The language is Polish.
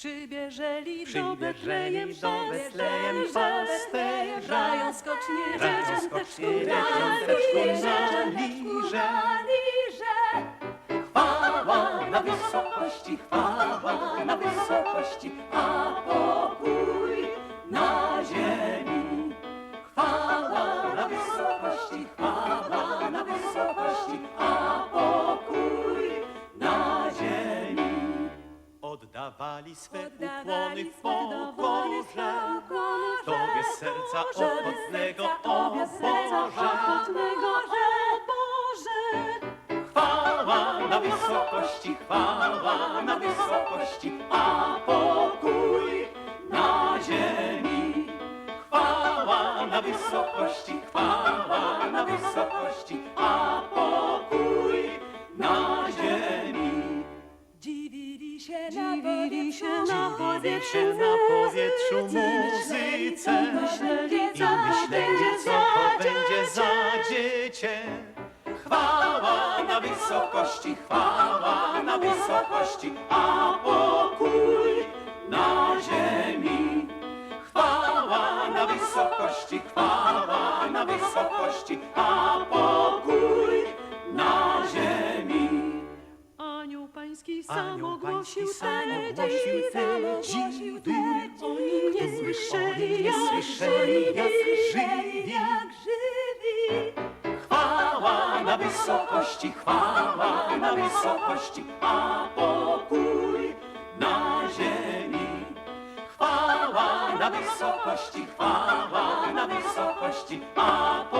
Przybierzeli do Betlejem Betlejem pasterze, Grają skocznie dzieciąteczku skocznie dzieciąteczku lirze, na lirze. na lirze. Chwała na wysokości, chwała na wysokości, a pokój Oddawali swe ukłony w pokorze, Tobie ochotnego, serca ochotnego, o Boże. Chwała na wysokości, chwała na wysokości, a pokój na ziemi. Chwała na wysokości, chwała na wysokości, a Się powietrzu, na się na powietrzu muzyce i myśleli, co to będzie za dziecię. Chwała na wysokości, chwała na wysokości, a pokój na ziemi. Chwała na wysokości, chwała na wysokości, a pokój sam ogłosił te dziwy. Oni nie słyszeli, nie jak słyszeli, jak żywi, jak żywi. Chwała na wysokości, chwała na wysokości, a pokój na ziemi. Chwała na wysokości, chwała na wysokości, a pokój